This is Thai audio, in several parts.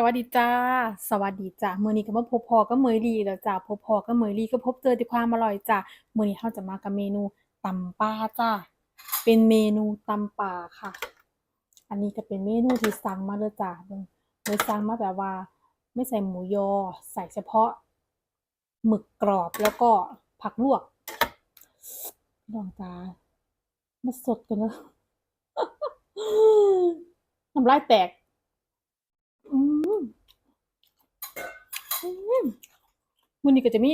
สวัสดีจ้า สวัสดีจ้าเมื้อนี้ก็มาพบพอกับเมยลีแล้วจ้าพบพอกับเมยลีก็พบเจอแต่ความอร่อยจ้าเมื้อนี้เราจะมากับเมนูตำป่าจ้าเป็นเมนูตำป่าค่ะ อันนี้ก็เป็นเมนูที่สั่งมาเลยจ้าเบิ่งโดยสั่งมาแบบว่า ไม่ใส่หมูยอ ใส่เฉพาะหมึกกรอบแล้วก็ผักลวกลองจ้ามาสดกันเนอะน้ำลายแตก อืมอื มมื้อนี้ก็จะมี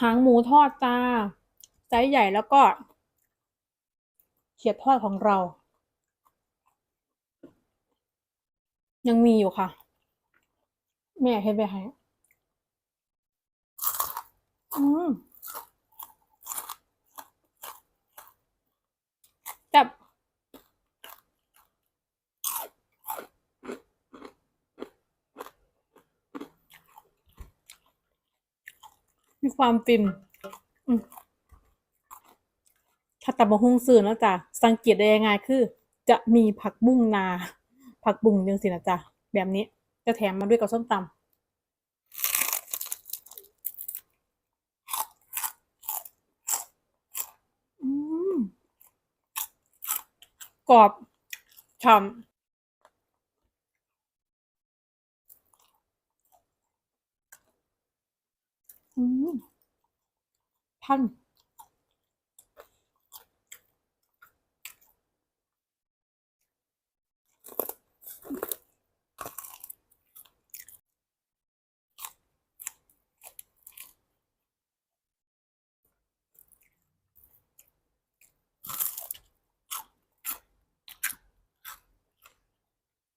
หางหมูทอดจ้าไซส์ใหญ่แล้วก็เขียดทอดของเรา ยังมีอยู่ค่ะ แม่เฮ็ดไปให้อืมจับ ความฟินอืมถ้าตำบักหุ่งซื้อนะจ๊ะสังเกตได้ง่ายๆคือ จะมีผักบุ้งนา ผักบุ้งจังสินะจ๊ะแบบนี้จะแถมมาด้วยกับส้มตำกรอบฉ่ำอืม พัน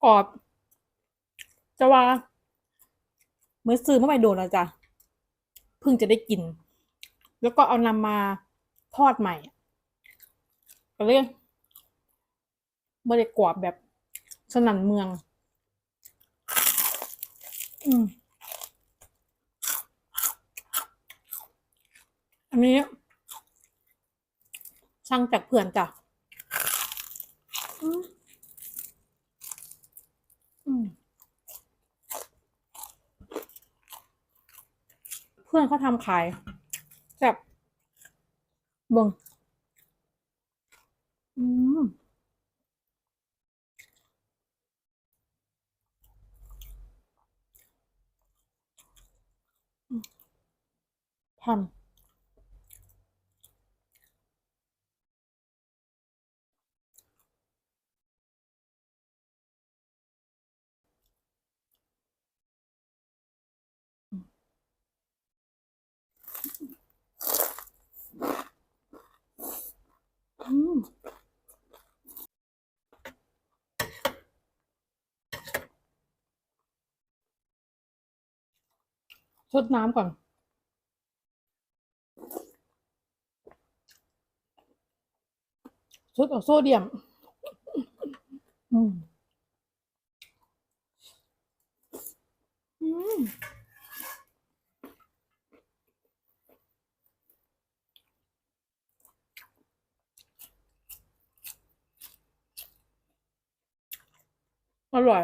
กรอบจะว่าเมื่อซื้อเมื่อไหร่โดนแล้วจ้ะเพิ่งจะได้กิน แล้วก็เอานำมาทอดใหม่ก็เลยไม่ได้กรอบแบบสนั่นเมือง อืมอันนี้ช่างจากเพื่อนจ้ะอืมอืมเพื่อนเขาทำขาย บ่งอืมทำอืม ชดน้ำก่อน ชดเอาโซเดียม อืมอืมอร่อย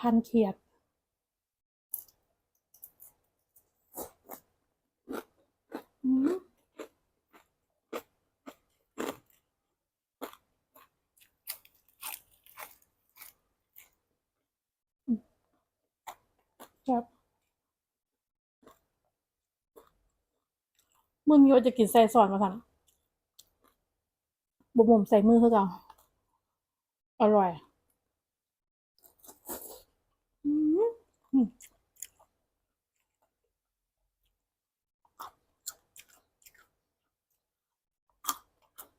พันเขียด ครับมึงโยจะกินใส่ซอนมาสั่นบุหมุมใส่มือเขาจะอร่อย อืมอืม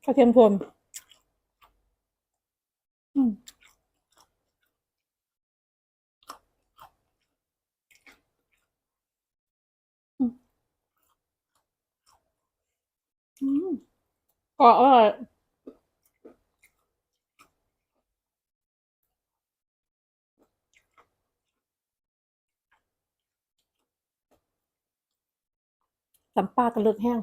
กระเทียมโทนอืมอืมก็อร่อยตำปลากระเลือกแห้ง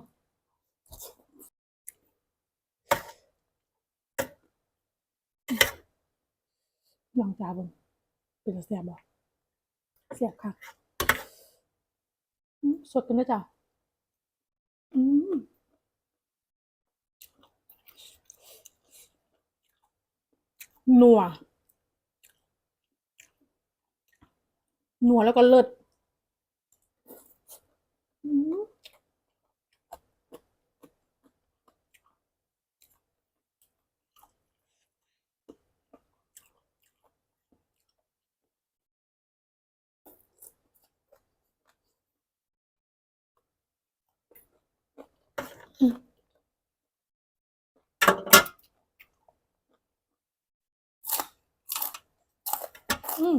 ลองจาบนเป็นจะแซ่บบ่แซ่บค่ะสดกันด้วยจ้ะอืมนัวนัวแล้วก็เลิศอืม อืม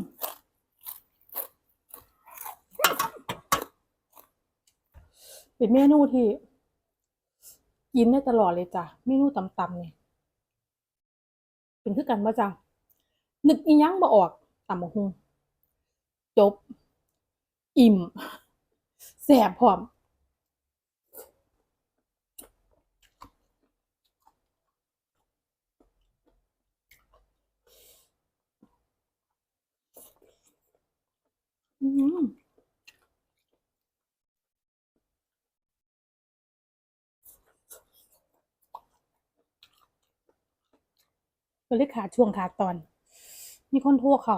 เป็นเมนูที่กินได้ตลอดเลยจ้ะ เมนูตำๆเนี่ยเป็นคือกันว่าจ้ะนึกอียังบ่ออกตำบักหุ่งจบ อิ่มแซ่บพร้อม ก็เลยขาดช่วงขาดตอน มีคนโทรเขา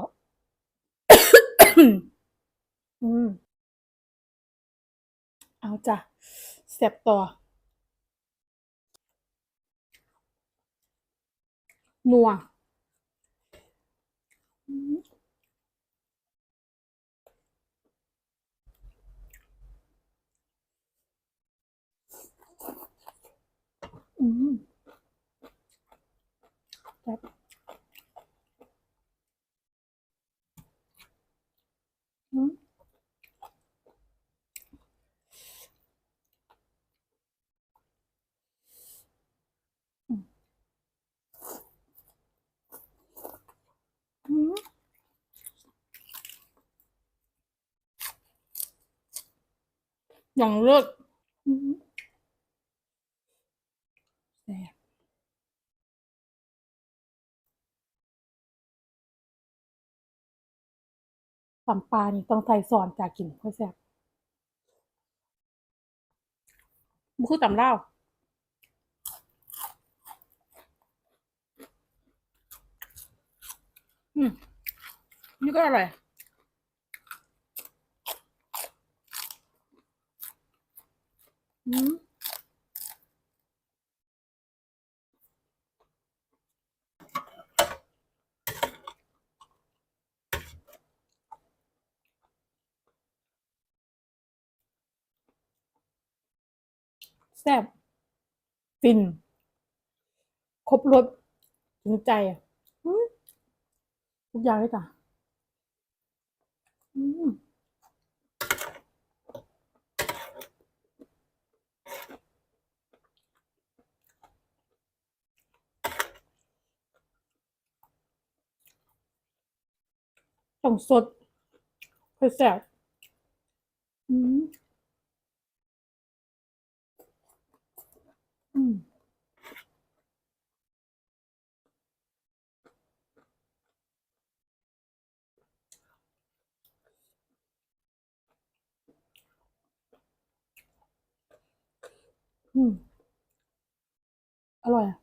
อืม เอาจ้ะเสียบต่อ นัว อืมอืมครับอืมอืมอย่างเลิศอืม แซ่บตำปลานี่ต้องใส่ซอนจากกินค่อยแซ่บบุคือตำลาวอืม นี่ก็อร่อย อืม แซ่บฟิน ครบรสถึงใจอะทุกอย่างเลยจ้ะอืมต้องสดค่อยแซ่บอืมอืม อืม อร่อยอะ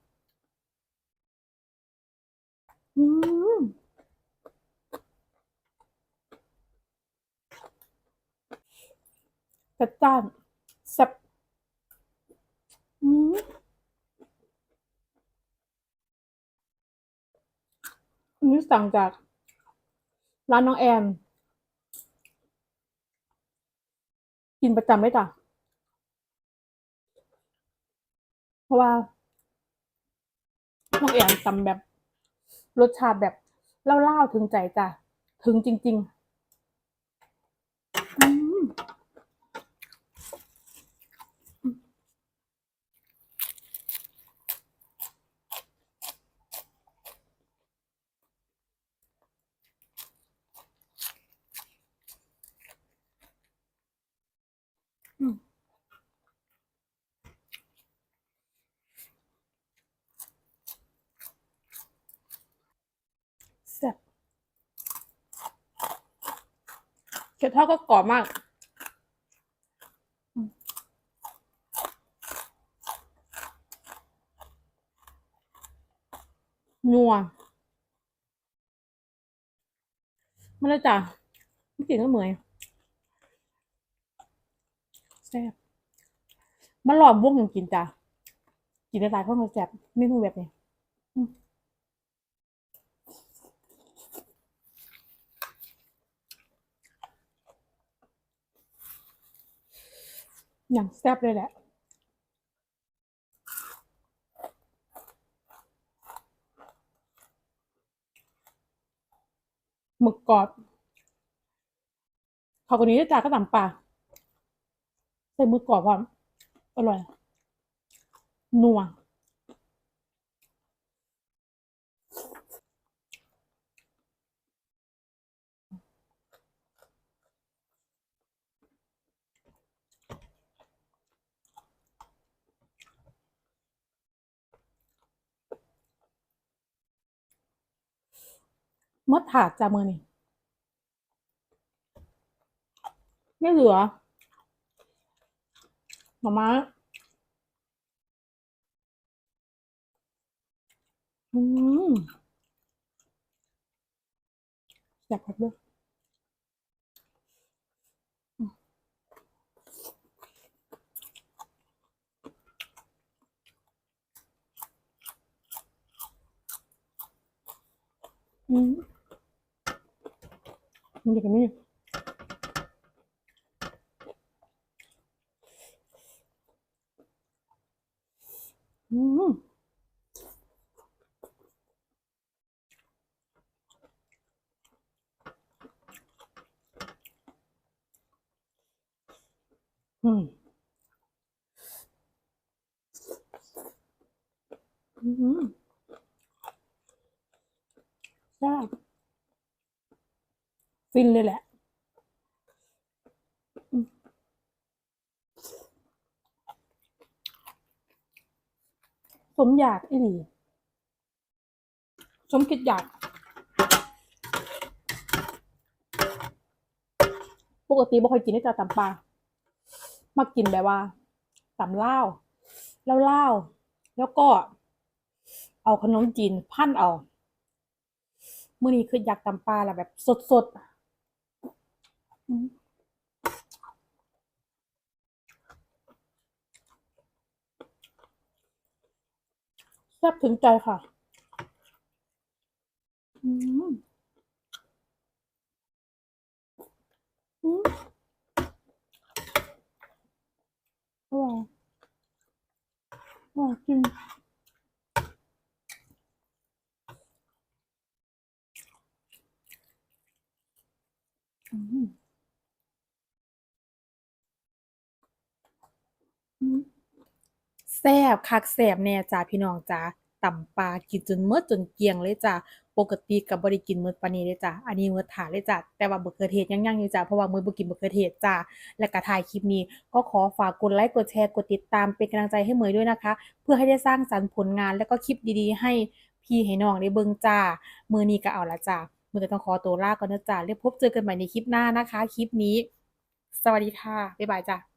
อืม จัดจ้านแซ่บอืมอันนี้สั่งจากร้านน้องแอม กินประจำเลยจ้ะ เพราะว่าน้องแอนตำแบบรสชาติแบบเล่าๆถึงใจจ้ะถึงจริง ๆ อืม อืม แซ่บ เผ็ดทอดก็กรอบมาก นัวมาเลยจ้ะไม่กินก็เหมือยแซ่บมันหลอมวงกันกินจ้ะกินได้หลายคนก็แซ่บเมนูแบบนี้ อย่างแซ่บเลยแหละ หมึกกรอบเขาคนนี้จ้าก็ต่ำปลาใส่หมึกกรอบว่าอร่อย นัว มดถาดจ้ามือนี่ไม่เหลือหน่อไม้อืมอยากพักด้วยอืม มันจะกันนี่อืม อืม อืมแซ่บ ฟินเลยแหละ สมอยากอีหลีสมคิดอยาก ปกติบ่ค่อยกินได้จ้ะตำปลามากินแบบว่าตำเลาแล้วลาแล้วก็ เอาขนมจีนพันเอามื้อนี้คืออยากตำปลาแล้วแบบสดๆ แซ่บถึงใจค่ะ อืม อืมอร่อยอร่อยจริงอืมอืม แซ่บคักแซ่บแน่จ้าพี่น้องจ้าตำปลากินจนหมดจนเกลี้ยงเลยจ้าปกติก็บ่ได้กินหมดปานี้เดะจ้าอันนี้หมดถาเลยจ้าแต่ว่าบักเขือเทศยังยังอยู่จ้าเพราะว่ามื้อบ่กินบักเขือเทศจ้าแล้วก็ท้ายคลิปนี้ ก็ขอฝากกดไลค์กดแชร์กดติดตามเป็นกำลังใจให้เหมยด้วยนะคะ เพื่อให้ได้สร้างสรรค์ผลงาน แล้วก็คลิปดีๆ ให้พี่ให้น้องได้เบิ่งจ้ามื้อนี้ก็เอาละจ้ามื้อนี้ต้องขอตัวลาก่อนนะจ้าแล้วพบเจอกันใหม่ในคลิปหน้านะคะ คลิปนี้ สวัสดีค่ะบ๊ายบายจ้า